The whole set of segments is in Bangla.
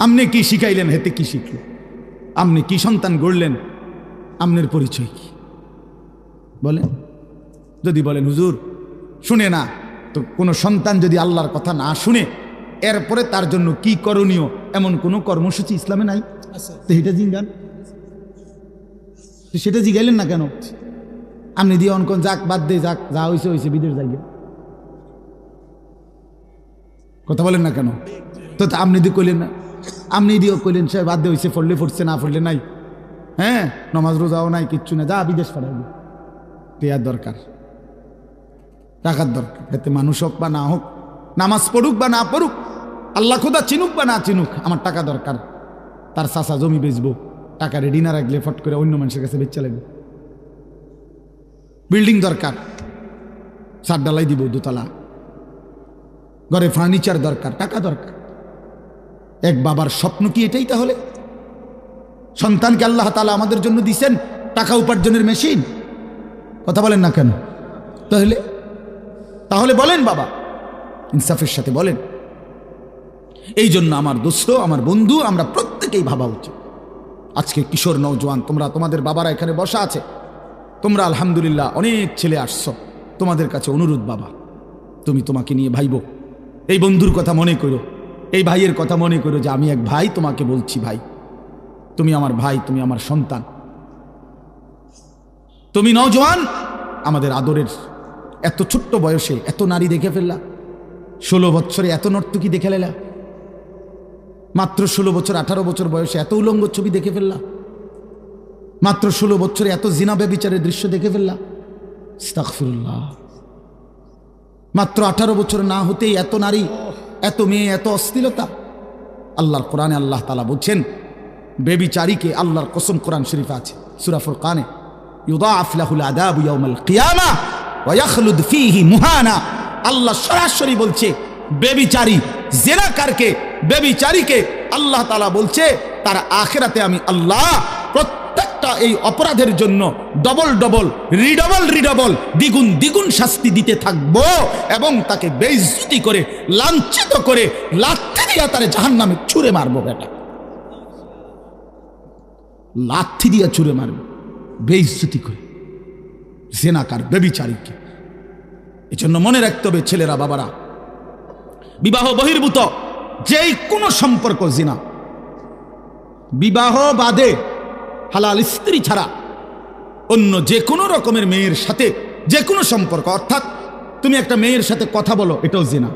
আপনি কি শিখাইলেন? হেতে কি শিখল? আপনি কি সন্তান গড়লেন? আমনের পরিচয় কি? বলেন। যদি বলেন হুজুর শুনে না। তো কোনো সন্তান যদি আল্লাহর কথা না শুনে এরপরে তার জন্য কি করণীয়? এমন কোনো কর্মসূচি ইসলামে নাই? তো সেটা জিঙ্গান। সেটা জিগাইলেন না কেন? আপনি দিয়ে অনকন যাক বাদ দে যাক যা হয়েছে হয়েছে বিদেশ যাইবে কথা বলেন না কেন? তো আপনি দিয়ে কইলেন না। আপনি দিয়েও কইলেন, সে বাদ দিয়ে হয়েছে পড়লে পড়ছে না পড়লে নাই। হ্যাঁ নমাজ রোজাও নাই, কিচ্ছু না যা বিদেশ পাঠাইবে দেওয়ার দরকার, টাকার দরকার এতে মানুষ হোক বা না হোক, নামাজ পড়ুক বা না পড়ুক, আল্লাহ খোদা চিনুক বা না চিনুক, আমার টাকা দরকার। তার চাষা জমি বেচবো, টাকা রেডি না রাখলে ফট করে অন্য মানুষের কাছে বেচা লাগবে। বিল্ডিং দরকার, সার ডালাই দিব দোতলা। ঘরে ফার্নিচার দরকার, টাকা দরকার। এক বাবার স্বপ্ন কি এটাই তাহলে? সন্তানকে আল্লাহ তালা আমাদের জন্য দিছেন, টাকা উপার্জনের মেশিন। কথা বলেন না কেন? তাহলে তাহলে বলেন বাবা, ইনসাফের সাথে বলেন। এই জন্য আমার দোস্ত, আমার বন্ধু, আমরা প্রত্যেকেই ভাবা উচিত। আজকে কিশোর নৌজওয়ান তোমরা, তোমাদের বাবারা এখানে বসা আছে। তোমরা আলহামদুলিল্লাহ অনেক ছেলে আসছ। তোমাদের কাছে অনুরোধ বাবা, তুমি তোমাকে নিয়ে ভাইব। এই বন্ধুর কথা মনে করো। এই ভাইয়ের কথা মনে করো যে আমি এক ভাই তোমাকে বলছি ভাই। তুমি আমার ভাই, তুমি আমার সন্তান। তুমি নজওয়ান আমাদের আদরের এত ছোট্ট বয়সে এত নারী দেখে ফেললা। ষোলো বছরে এত নর্তকী দেখে ফেলা মাত্র ষোলো বছর, আঠারো বছর বয়সে এত উলঙ্গ ছবি দেখে ফেললা। মাত্র ষোলো বছরে এত জিনাবে বিচারের দৃশ্য দেখে ফেললা। ইস্তাগফিরুল্লাহ। মাত্র আঠারো বছর না হতেই এত নারী এত মেয়ে, এত অস্থিরতা আল্লাহর কোরআনে আল্লাহ তালা বলছেন, বেবিচারীকে আল্লাহর কসম কোরআন শরীফ আছে সুরাফুর কানে আল্লাহ সরাসরি বলছে, বেবিচারী, জেনাকারকে, বেবিচারীকে আল্লাহ তালা বলছে, তার আখেরাতে আমি আল্লাহ প্রত্যেকটা এই অপরাধের জন্য ডবল ডবল রিডবল রিডবল দ্বিগুণ দ্বিগুণ শাস্তি দিতে থাকব এবং তাকে বেইজ্জতি করে, লাঞ্ছিত করে, লাথি দিয়া তারে জাহান নামে ছুঁড়ে মারবো বেটা। লাথি দিয়া ছুঁড়ে মারবো, বেইজ্জতি করে, জেনাকার বেবিচারীকে এই জন্য মনে রাখতে হবে ছেলেরা, বাবারা, বিবাহ বহির্ভূত, যেই কোনো সম্পর্ক জিনা। বিবাহ বাদে হালাল স্ত্রী ছাড়া অন্য যে কোনো রকমের মেয়ের সাথে যে কোনো সম্পর্ক, অর্থাৎ তুমি একটা মেয়ের সাথে কথা বলো, এটাও জিনা।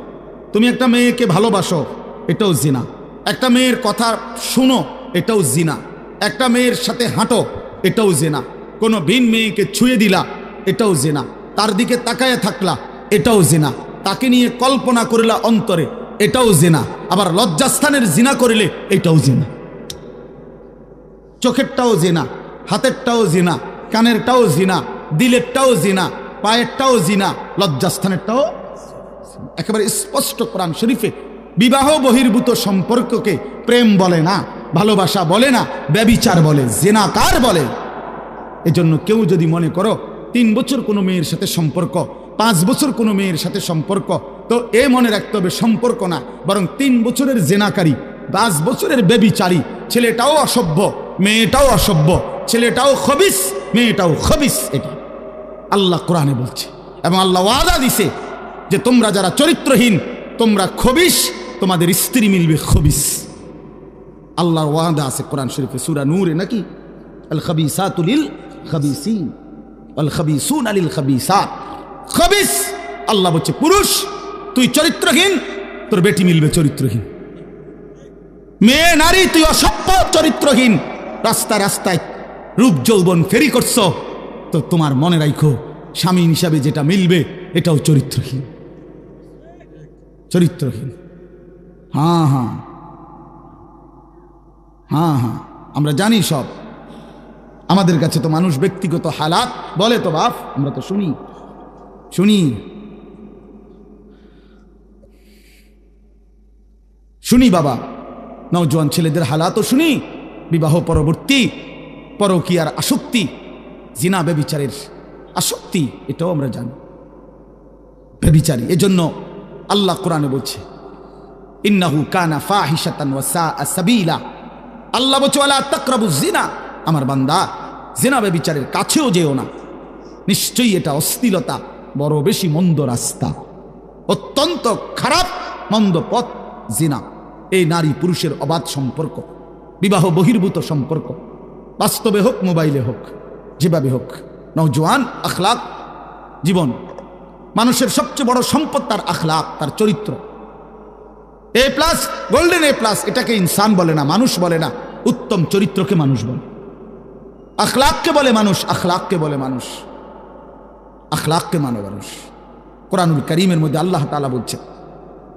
তুমি একটা মেয়েকে ভালোবাসো, এটাও জিনা। একটা মেয়ের কথা শুনো, এটাও জিনা। একটা মেয়ের সাথে হাঁটো, এটাও জেনা। কোনো ভিন মেয়েকে ছুঁয়ে দিলা, এটাও জেনা। তার দিকে তাকায় থাকলা, এটাও জেনা। তাকে নিয়ে কল্পনা করিলা অন্তরে, এটাও জেনা। আবার লজ্জাস্থানের জিনা করিলে, এটাও জেনা। চোখেরটাও জেনা, হাতেরটাও জিনা, কানেরটাও জিনা, দিলেরটাও জিনা, পায়েরটাও জিনা, লজ্জাস্থানেরটাও একেবারে স্পষ্ট কোরআন শরীফে বিবাহ বহির্ভূত সম্পর্ককে প্রেম বলে না, ভালোবাসা বলে না, ব্যবিচার বলে, জেনাকার বলে। এজন্য কেউ যদি মনে করো তিন বছর কোনো মেয়ের সাথে সম্পর্ক, পাঁচ বছর কোনো মেয়ের সাথে সম্পর্ক, তো এ মনে রাখতে হবে সম্পর্ক না, বরং তিন বছরের জেনাকারী, পাঁচ বছরের বেবিচারী ছেলেটাও অসভ্য মেয়েটাও অসভ্য, ছেলেটাও খবিস, মেয়েটাও খবিস এটা। আল্লাহ কোরআনে বলছে, এবং আল্লাহ ওয়াদা দিছে যে তোমরা যারা চরিত্রহীন, তোমরা খবিস, তোমাদের স্ত্রী মিলবে খবিস। আল্লাহর ওয়াদা আছে কোরআন শরীফে, সুরা নূরে নাকি? আল খাবিসাতুলিল খাবিসিন আল খাবিসুন আলিল খাবিসাত। খবিস, আল্লাহ বলছে, পুরুষ, তুই চরিত্রহীন, তোর বেটি মিলবে চরিত্রহীন। মেয়ে, নারী, তুই অসভ্য, চরিত্রহীন। রাস্তা রাস্তায় রূপ যৌবন ফেরি করছ, তো তোমার মনে রাখো স্বামী হিসাবে যেটা মিলবে, এটাও চরিত্রহীন। চরিত্রহীন। হ্যাঁ হ্যাঁ। হ্যাঁ হ্যাঁ। আমরা জানি সব। আমাদের কাছে তো মানুষ ব্যক্তিগত হালাত, বলে তো বাপ, আমরা তো শুনি। শুনি। শুনি বাবা। নওজোয়ান ছেলেদের হালাতও শুনি বিবাহ পরবর্তী, পরকীয়ার আসক্তি, জিনা বেবিচারের আসক্তি, এটাও আমরা জানি। বেবিচারী এজন্য আল্লাহ কোরআনে বলছে, ইন্নাহু কানা ফাহিশাতান ওয়া সাআ সাবিলা। আল্লাহ বলছে, ওয়ালা তাকরাবু জিনা আমার বান্দা, জিনা ব্যভিচারের কাছেও যেও না। নিশ্চয়ই এটা অশ্লীলতা, বড় বেশি মন্দ রাস্তা। অত্যন্ত খারাপ, মন্দ পথ, জিনা। এই নারী পুরুষের অবাধ সম্পর্ক। বিবাহ বহির্ভূত সম্পর্ক। বাস্তবে হোক, মোবাইলে হোক, যেভাবে হোক নৌজওয়ান আখলাক, জীবন। মানুষের সবচেয়ে বড় সম্পদ তার আখলাক, তার চরিত্র। A plus, golden A plus, এটাকে ইনসান বলে না, মানুষ বলে না, উত্তম চরিত্রকে মানুষ বলে। আখলাককে বলে মানুষ, আখলাককে বলে মানুষ। আখলাককে মানে মানুষ। কোরআনুল করিমের মধ্যে আল্লাহ তালা বলছেন,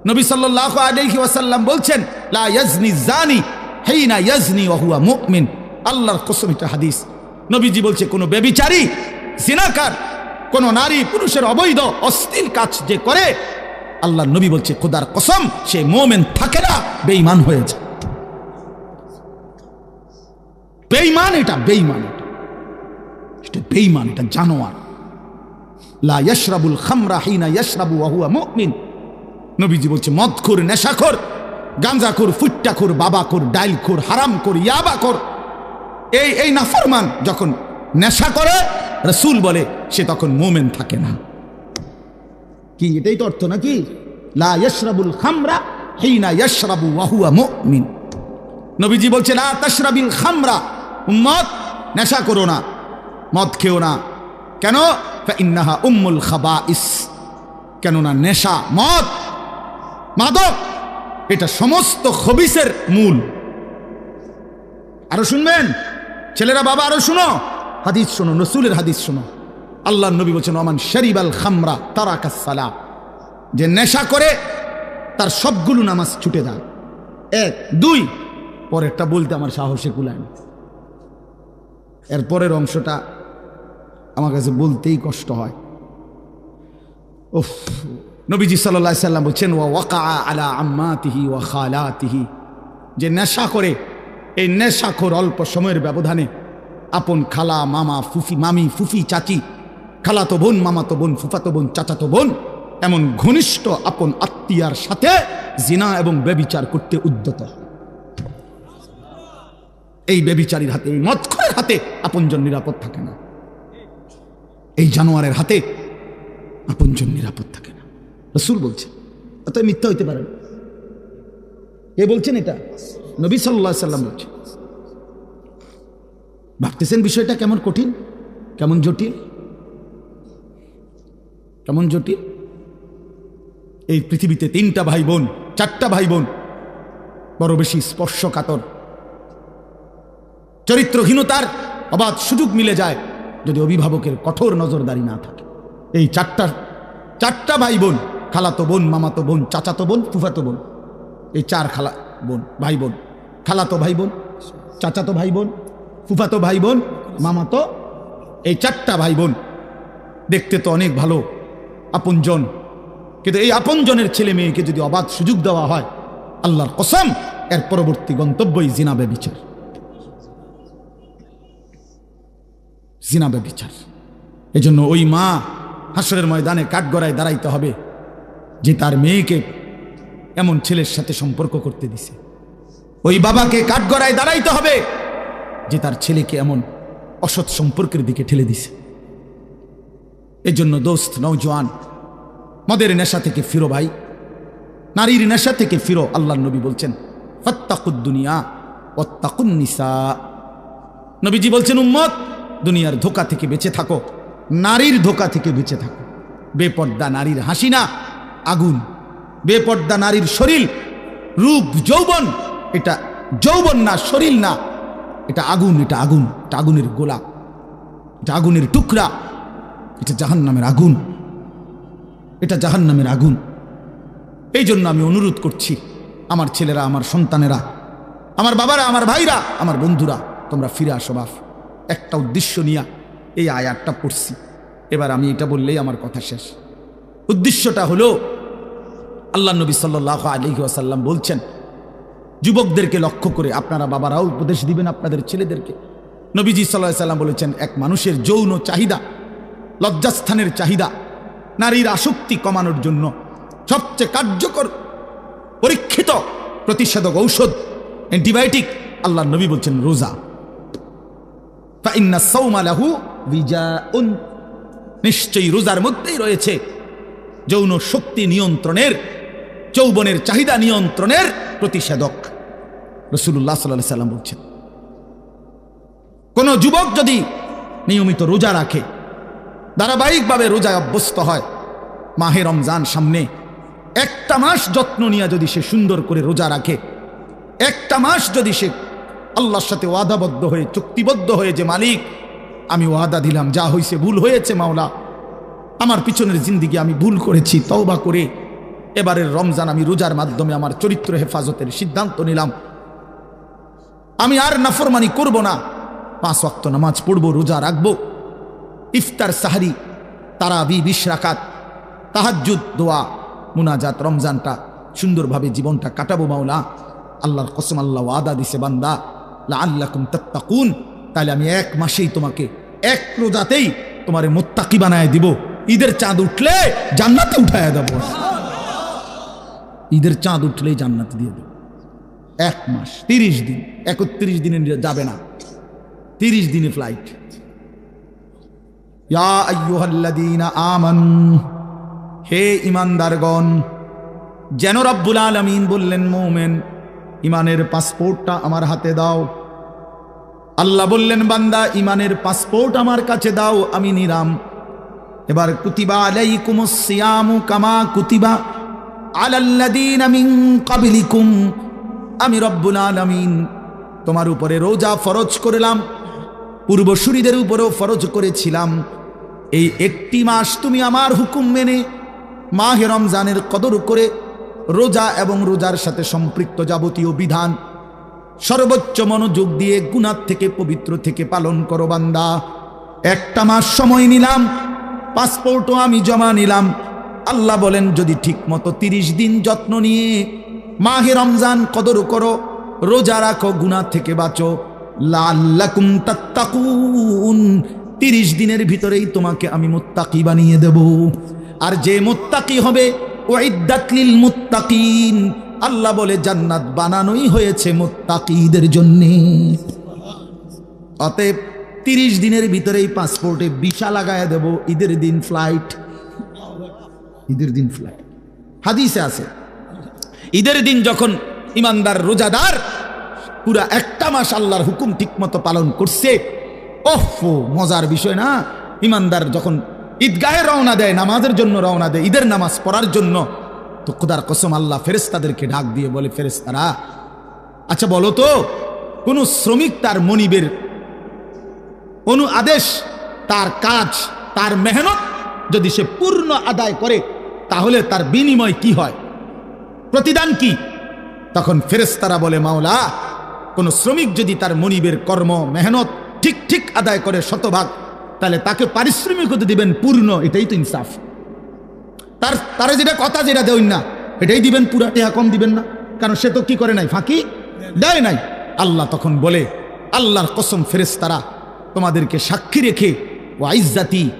নবী সাল্লাহ আলাইহি ওয়াসাল্লাম বলছেন, লা ইয়াজনি জানি হেইনা ইয়াজনি ওহুয়া মুমিন। আল্লাহর কসম এটা হাদিস। নবীজি বলছে, কোনো বেবিচারী জিনাকার, কোন নারী পুরুষের অবৈধ অস্থির কাজ যে করে আল্লাহ নবী বলছে, খোদার কসম, সে মোমেন থাকে না, বেঈমান হয়ে যায়। বেঈমান এটা বেঈমান এটা। এটা বেঈমান, এটা জানোয়ার। লা ইয়াশরাবুল খামরা হিনা ইয়াশরাবু ওয়া হুয়া মুমিন। নবীজি বলছে, মদখোর, নেশাখোর গাঞ্জাখোর, ফুট্টাখোর, বাবাখোর, ডাইলখোর, হারামখোর, ইয়াবাখোর। এই এই নাফরমান যখন নেশা করে, রসুল বলে, সে তখন মোমেন থাকে না। কি, এটাই তো অর্থ নাকি? লা ইয়াশরাবুল খামরা হিনা ইয়াশরাবু ওয়া হুয়া মুমিন। নবীজি বলছে, লা তাশরাবিল খামরা, উম্মত, নেশা করো না, মদ খেও না। কেন? ইন্নাহা উম্মুল খাবাইস। কেননা নেশা, মদ, মাদক এটা সমস্ত খবিসের মূল। আরও শুনবেন? ছেলেরা বাবা, আরও শুনো। হাদিস শোনো, রসুলের হাদিস শোনো। আল্লাহ নবী বলছেন, ওমান শরিব আল খামরা তারাকাসালা যে নেশা করে, তার সবগুলো নামাজ ছুটে দেয় এক, দুই, পরেরটা বলতে আমার সাহসে কুলায় না। এর পরের অংশটা আমার কাছে বলতেই কষ্ট হয়। উফ নবীজি সাল্লাহ সাল্লাম বলছেন, ওয়া ওয়াকা আলা আম্মাতিহি ওয়া খালাতিহি। যে নেশা করে, এই নেশাখোর অল্প সময়ের ব্যবধানে আপন খালা, মামা, ফুফি, মামি, ফুফি, চাচি, খালাতো বোন, মামাতো বোন, ফুফাতো বোন, চাচাতো বোন, এমন ঘনিষ্ঠ আপন আত্মীয়ার সাথে জিনা এবং ব্যবিচার করতে উদ্যত এই ব্যবিচারীর হাতে, এই মৎখরের হাতে আপনজন নিরাপদ থাকে না। এই জানোয়ারের হাতে আপনজন নিরাপদ থাকে না। রসুল বলছেন অত মিথ্যা হইতে পারে। কে বলছেন এটা? নবী সাল্লাহ সাল্লাম বলছেন। ভাবতেছেন বিষয়টা কেমন কঠিন? কেমন জটিল? কেমন জটিল? এই পৃথিবীতে তিনটা ভাই বোন চারটা ভাই বোন বড় বেশি স্পর্শকাতর। চরিত্রহীনতার অবাধ সুযোগ মিলে যায় যদি অভিভাবকের কঠোর নজরদারি না থাকে। এই চারটা চারটা ভাই বোন খালাতো বোন, মামাতো বোন, চাচাতো বোন, ফুফাতো বোন। এই চার খালা বোন, ভাই বোন। খালাতো ভাই বোন, চাচাতো ভাই বোন, ফুফাতো ভাই বোন, মামাতো, এই চারটা ভাই বোন। দেখতে তো অনেক ভালো, আপনজন। কিন্তু এই আপনজনের ছেলে মেয়েকে যদি অবাধ সুযোগ দেওয়া হয়, আল্লাহর কসম, এর পরবর্তী গন্তব্যই জিনাবে বিচার। জিনাবে বিচার। এজন্য ওই মা হাসরের ময়দানে কাঠগড়ায় দাঁড়াইতে হবে। যে তার মেয়েকে এমন ছেলের সাথে সম্পর্ক করতে দিছে। ওই বাবাকে কাঠগড়ায় দাঁড়াইতে হবে যে তার ছেলেকে এমন অসৎ সম্পর্কের দিকে ঠেলে দিছে। এজন্য দোস্ত নৌজওয়ান মদের নেশা থেকে ফিরো ভাই। নারীর নেশা থেকে ফিরো আল্লাহ নবী বলছেন ফত্তাকুদ্দুনিয়া ওত্তাকুন নিসা। নবীজি বলছেন, উম্মত, দুনিয়ার ধোকা থেকে বেঁচে থাকো, নারীর ধোকা থেকে বেঁচে থাকো। বেপর্দা নারীর হাসি না আগুন, বেপর্দা নারীর শরীর, রূপ, যৌবন, এটা যৌবন না, শরীর না, এটা আগুন এটা আগুন, এটা আগুনের গোলা, এটা আগুনের টুকরা, এটা জাহান নামের আগুন, এটা জাহান নামের আগুন। এই জন্য আমি অনুরোধ করছি, আমার ছেলেরা, আমার সন্তানেরা, আমার বাবারা, আমার ভাইরা, আমার বন্ধুরা, তোমরা ফিরে আসো বাপ একটা উদ্দেশ্য নিয়ে এই আয়াতটা পড়ছি। এবার আমি এটা বললেই আমার কথা শেষ। উদ্দেশ্যটা হলো আল্লাহ নবী সাল্লাহ আলী আসাল্লাম বলছেন, যুবকদেরকে লক্ষ্য করে আপনারা বাবারাও উপদেশ দিবেন আপনাদের ছেলেদেরকে। নবীজি সাল্লাহ সাল্লাম বলেছেন, এক মানুষের যৌন চাহিদা, লজ্জাস্থানের চাহিদা, নারীর আসক্তি কমানোর জন্য সবচেয়ে কার্যকর পরীক্ষিত প্রতিষেধক ঔষধ অ্যান্টিবায়োটিক, আল্লাহ নবী বলছেন রোজা। নিশ্চয়ই রোজার মধ্যেই রয়েছে যৌন শক্তি নিয়ন্ত্রণের যৌবনের চাহিদা নিয়ন্ত্রণের প্রতিষেধক। রসুল্লাহ সাল্লাহ সাল্লাম বলছেন, কোন যুবক যদি নিয়মিত রোজা রাখে, ধারাবাহিকভাবে রোজায় অভ্যস্ত হয়, মাহে রমজান সামনে, একটা মাস যত্ন নিয়ে যদি সে সুন্দর করে রোজা রাখে, একটা মাস যদি সে আল্লাহর সাথে ওয়াদাবদ্ধ হয়ে, চুক্তিবদ্ধ হয়ে যে মালিক, আমি ওয়াদা দিলাম, যা হয়েছে ভুল হয়েছে মাওলা, আমার পিছনের জিন্দিগি আমি ভুল করেছি, তওবা করে এবারের রমজান আমি রোজার মাধ্যমে আমার চরিত্র হেফাজতের সিদ্ধান্ত নিলাম। আমি আর নাফরমানি করব না। পাঁচ ওয়াক্ত নামাজ পড়ব, রোজা রাখব। ইফতার, সাহারি, তারাবি বিশ রাকাত তাহাজ্জুদ, দোয়া, মুনাজাত, রমজানটা, সুন্দরভাবে জীবনটা কাটাবো মাওলা। আল্লাহর কসম, আল্লাহ ওয়াদা দিছে বান্দা। লা আল্লাকুম তাহলে আমি এক মাসেই তোমাকে এক রোজাতেই তোমারে মোত্তাকি বানায় দিব। ঈদের চাঁদ উঠলে জান্নাতে উঠায় দেবো। ঈদের চাঁদ উঠলেই জান্নাতে দিয়ে দেবো। এক মাস, তিরিশ দিন, একত্রিশ দিনে যাবে না। তিরিশ দিনে ফ্লাইট আমানু, হে ইমানদারগণ যেন রব্বুল আলামিন বললেন, মোমেন ইমানের পাসপোর্টটা আমার হাতে দাও। আল্লাহ বললেন, বান্দা ইমানের পাসপোর্ট আমার কাছে দাও, আমি নিরাম এবার কুতিবা আলাইকুমুস সিয়ামু কামা কুতিবা ক্বাবলিকুম। আমি রব্বুল আলামিন তোমার উপরে রোজা ফরজ করলাম, পূর্বসূরীদের উপরেও ফরজ করেছিলাম। এই একটি মাস তুমি আমার হুকুম মেনে মাহে রমজানের কদর করে রোজা এবং রোজার সাথে সম্পৃক্ত যাবতীয় বিধান, সর্বোচ্চ মনোযোগ দিয়ে গুণার থেকে পবিত্র থেকে পালন করো বান্দা। একটা মাস সময় নিলাম, পাসপোর্টও আমি জমা নিলাম। আল্লাহ বলেন, যদি ঠিক মতো তিরিশ দিন যত্ন নিয়ে মাহে রমজান কদর করো, রোজা রাখো গুণা থেকে বাঁচো। লাল্লাকুম তাত্তাকুন। তিরিশ দিনের ভিতরেই তোমাকে আমি মুত্তাকি বানিয়ে দেব। আর যে মুত্তাকি হবে ওয়াইদাতলিল মুত্তাকিন। আল্লাহ বলে, জান্নাত বানানোই হয়েছে মুত্তাকিদের জন্যে। অতএব তিরিশ দিনের ভিতরেই পাসপোর্টে বিশা লাগায় দেব, ঈদের দিন ফ্লাইট ঈদের দিন ফ্লাইট হাদিসে আছে, ঈদের দিন যখন ইমানদার রোজাদার পুরা একটা মাস আল্লাহর হুকুম ঠিকমতো পালন করছে, ওফো, মজার বিষয় না, ইমানদার যখন ঈদগাহে রওনা দেয়, নামাজের জন্য রওনা দেয়, ঈদের নামাজ পড়ার জন্য, তো খুদার কসম আল্লাহ ফেরেস্তাদেরকে ডাক দিয়ে বলে ফেরেস্তারা আচ্ছা বলো তো, কোনো শ্রমিক তার মনিবের অনু আদেশ, তার কাজ, তার মেহনত যদি সে পূর্ণ আদায় করে তাহলে তার বিনিময় কি হয়? প্রতিদান কি? তখন ফেরেস্তারা বলে, মাওলা, কোন শ্রমিক যদি তার মনিবের কর্ম, মেহনত ঠিক ঠিক আদায় করে শতভাগ, তাহলে তাকে পারিশ্রমিক হতে দিবেন পূর্ণ, এটাই তো ইনসাফ। তার, তারা যেটা কথা, যেটা দেন না, এটাই দিবেন পুরা, টেহা কম দিবেন না। কারণ সে তো কি করে নাই, ফাঁকি? দেয় নাই। আল্লাহ তখন বলে, আল্লাহর কসম ফেরেস্তারা তোমাদেরকে সাক্ষী রেখে ও আইজাতি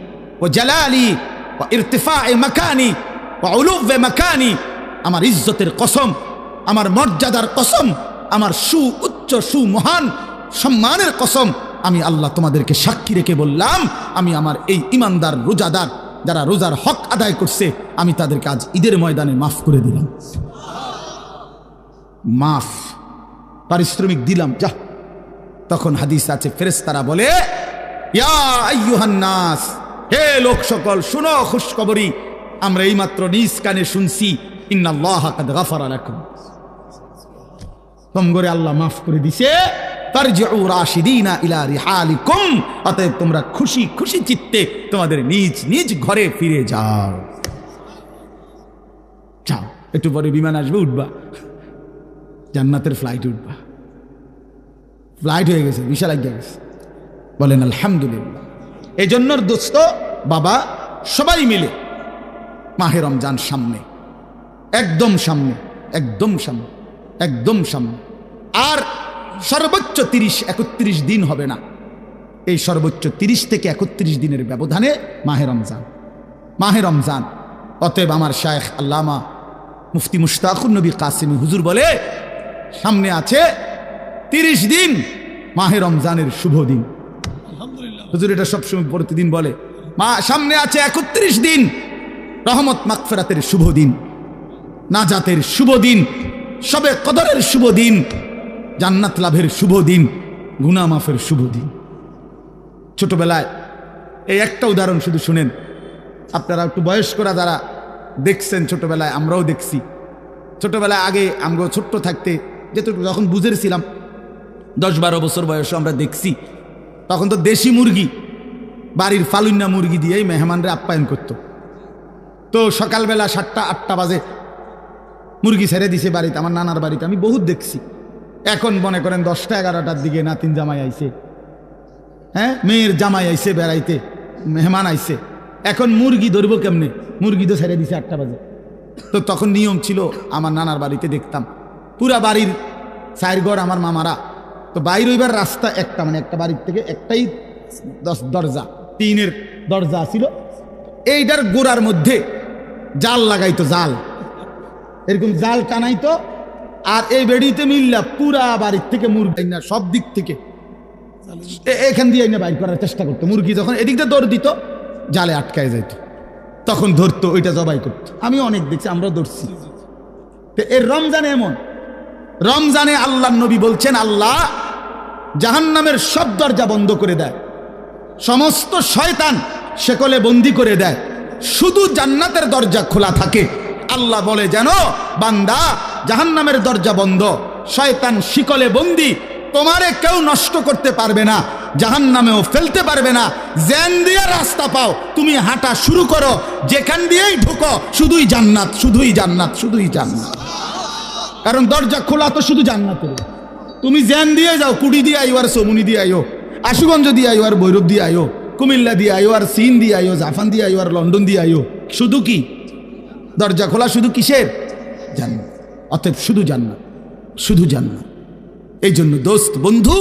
ও জালালি, ও ইরতেফা এ মাকানি মাকানি, আমার ইজ্জতের কসম, আমার মর্যাদার কসম, আমার সু উচ্চ সুমহান সম্মানের কসম, আমি আল্লাহ তোমাদেরকে সাক্ষী রেখে বললাম, আমি আমার এই ইমানদার রোজাদার যারা রোজার হক আদায় করছে, আমি তাদেরকে আজ ঈদের ময়দানে মাফ করে দিলাম। মাফ, পারিশ্রমিক দিলাম, যা। তখন হাদিস আছে ফেরেস্তারা বলে, ইয়া হে লোক সকল শুনো খুশখবরি। আমরা এইমাত্র নিজ কানে শুনছি করে আল্লাহ মাফ করে দিছে তোমরা খুশি খুশি চিত্তে তোমাদের নিজ নিজ ঘরে ফিরে যাও। যাও, একটু পরে বিমান আসবে, উঠবা। জান্নাতের ফ্লাইট উঠবা। ফ্লাইট হয়ে গেছে, বিশাল লাগিয়ে গেছে। বলেন, আলহামদুলিল্লাহ। এই জন্য দোস্ত, বাবা, সবাই মিলে মাহে রমজান সামনে। একদম সামনে একদম সামনে একদম সামনে। আর সর্বোচ্চ তিরিশ একত্রিশ দিন হবে না। এই সর্বোচ্চ তিরিশ থেকে একত্রিশ দিনের ব্যবধানে মাহে রমজান। মাহে রমজান। অতএব আমার শায়েখ আল্লামা মুফতি মুশতাকুর নবী কাসিমি হুজুর বলে সামনে আছে তিরিশ দিন মাহে রমজানের শুভ দিন। হুজুর এটা সবসময় প্রতিদিন বলে। মা সামনে আছে একত্রিশ দিন রহমত মাকফেরাতের শুভ দিন, নাজাতের শুভ দিন, সবে কদরের শুভ দিন, জান্নাত লাভের শুভ দিন গুনা মাফের শুভ দিন। ছোটবেলায় এই একটা উদাহরণ শুধু শুনেন। আপনারা একটু বয়স্করা যারা দেখছেন ছোটবেলায়, আমরাও দেখছি। ছোটবেলায় আগে আমরা ছোট্ট থাকতে যেটুকু যখন বুঝেছিলাম দশ বারো বছর বয়সে আমরা দেখছি, তখন তো দেশি মুরগি, বাড়ির ফালুন্না মুরগি দিয়েই মেহমানরা আপ্যায়ন করতো। তো সকালবেলা সাতটা, আটটা বাজে। মুরগি ছেড়ে দিছে বাড়িতে, আমার নানার বাড়িতে। আমি বহুত দেখছি। এখন মনে করেন দশটা, এগারোটার দিকে নাতিন জামাই আইছে। হ্যাঁ? মেয়ের জামাই আইছে বেড়াইতে, মেহমান আইছে। এখন মুরগি ধরবো কেমনে? মুরগি তো ছেড়ে দিছে আটটা বাজে। তো তখন নিয়ম ছিল, আমার নানার বাড়িতে দেখতাম। পুরা বাড়ির ঘর আমার মামারা। তো বাইর হইবার রাস্তা একটা মানে একটা বাড়ির থেকে একটাই দশ দরজা, টিনের দরজা ছিল। এইটার গোড়ার মধ্যে জাল লাগাইতো, জাল। এরকম জাল টানাইতো, আর এই বেড়িতে মিললা পুরা বাড়ির থেকে মুরগি না সব দিক থেকে। এখান দিয়ে এনে বাইর করার চেষ্টা করতো। মুরগি যখন এদিকটা দৌড় দিত, জালে আটকায় যাইতো। তখন ধরতো, ওইটা জবাই করতো। আমি অনেক দেখছি আমরা ধরছি। তো, এর রমজানে এমন। রমজানে আল্লাহ নবী বলছেন, আল্লাহ জাহান্নামের সব দরজা বন্ধ করে দেয়। সমস্ত শয়তান সেকলে বন্দি করে দেয়। শুধু জান্নাতের দরজা খোলা থাকে। আল্লাহ বলে যেন, বান্দা, জাহান্নামের দরজা বন্ধ। শয়তান শিকলে বন্দি। তোমারে কেউ নষ্ট করতে পারবে না। জাহান নামেও ফেলতে পারবে না। জ্যান দিয়ে রাস্তা পাও। তুমি হাঁটা শুরু করো। যেখান দিয়েই ঢুকো, শুধুই জান্নাত শুধুই জান্নাত শুধুই জান্নাত। কারণ দরজা খোলা তো শুধু জান্নাতের তুমি জ্যান দিয়ে যাও, কুড়ি দিয়ে আইও আর সমুনি দিয়ে আইও। আশুগঞ্জ দিয়ে আইও আর ভৈরব দিয়ে আইও। কুমিল্লা দিয়ে আইও আর চীন দিয়ে আইও জাপান দিয়ে আইও আর লন্ডন দিয়ে আইও শুধু কি? দরজা খোলা শুধু কিসের? জান্নাত। অতএব শুধু জান্নাত শুধু জান্নাত। এই জন্য দোস্ত, বন্ধু,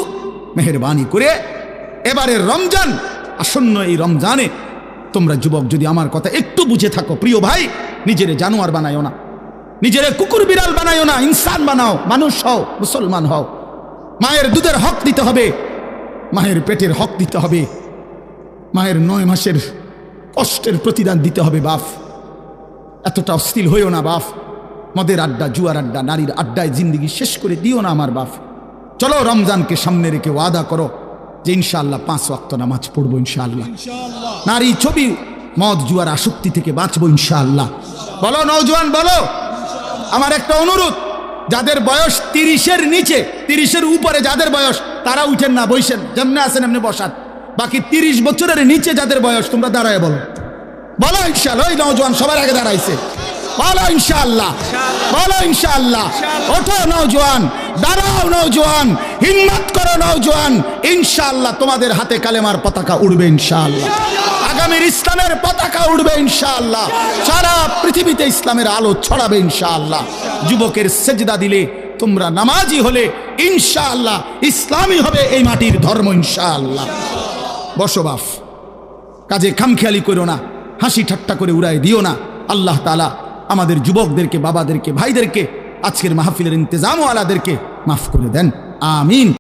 মেহরবানি করে এবারের রমজান, আসন্ন এই রমজানে তোমরা যুবক যদি আমার কথা একটু বুঝে থাকো, প্রিয় ভাই, নিজেরে জানোয়ার বানায়ও না। নিজেরে কুকুর বিড়াল বানায়ও না, ইনসান বানাও, মানুষ হও, মুসলমান হও। মায়ের দুধের হক দিতে হবে, মায়ের পেটের হক দিতে হবে। মায়ের নয় মাসের কষ্টের প্রতিদান দিতে হবে বাপ। এতটা অস্থির হইও না বাপ। মদের আড্ডা জুয়ার আড্ডা নারীর আড্ডায় জিন্দগি শেষ করে দিও না আমার বাপ। চলো রমজানকে সামনে রেখে ওয়াদা করো যে ইনশাআল্লাহ পাঁচ ওয়াক্ত নামাজ পড়ব ইনশাআল্লাহ। নারী ছবি মদ জুয়ার আসক্তি থেকে বাঁচবো ইনশাআল্লাহ। বলো নৌজওয়ান বলো। আমার একটা অনুরোধ যাদের বয়স তিরিশের নিচে তিরিশের উপরে যাদের বয়স তারা উঠেন না বইসেন যেমনে আছেন এমনি বসান। বাকি তিরিশ বছরের নিচে যাদের বয়স, তোমরা দাঁড়ায় বলো। বলো ইনশাল্লাহ ওই নৌজওয়ান সবার আগে দাঁড়াইছে। বলো ইনশাআল্লাহ বলো ইনশাআল্লাহ, ওঠো নৌজওয়ান দাঁড়াও নৌজওয়ান হিম্মত করো নৌজওয়ান ইনশাআল্লাহ তোমাদের হাতে কালেমার পতাকা উড়বে ইনশাআল্লাহ। আগামীর ইসলামের পতাকা উড়বে ইনশাআল্লাহ। সারা পৃথিবীতে ইসলামের আলো ছড়াবে ইনশাআল্লাহ। যুবকের সেজদা দিলে তোমরা নামাজি হলে ইনশাআল্লাহ ইসলামী হবে এই মাটির ধর্ম ইনশাআল্লাহ। বসবাস। কাজে খামখেয়ালি করো না, হাসি ঠাট্টা করে উড়াই দিও না। আল্লাহ তালা আমাদের যুবকদেরকে, বাবাদেরকে, ভাইদেরকে আজকের মাহফিলের ইন্তজামওয়ালাদেরকে মাফ করে দেন। আমিন।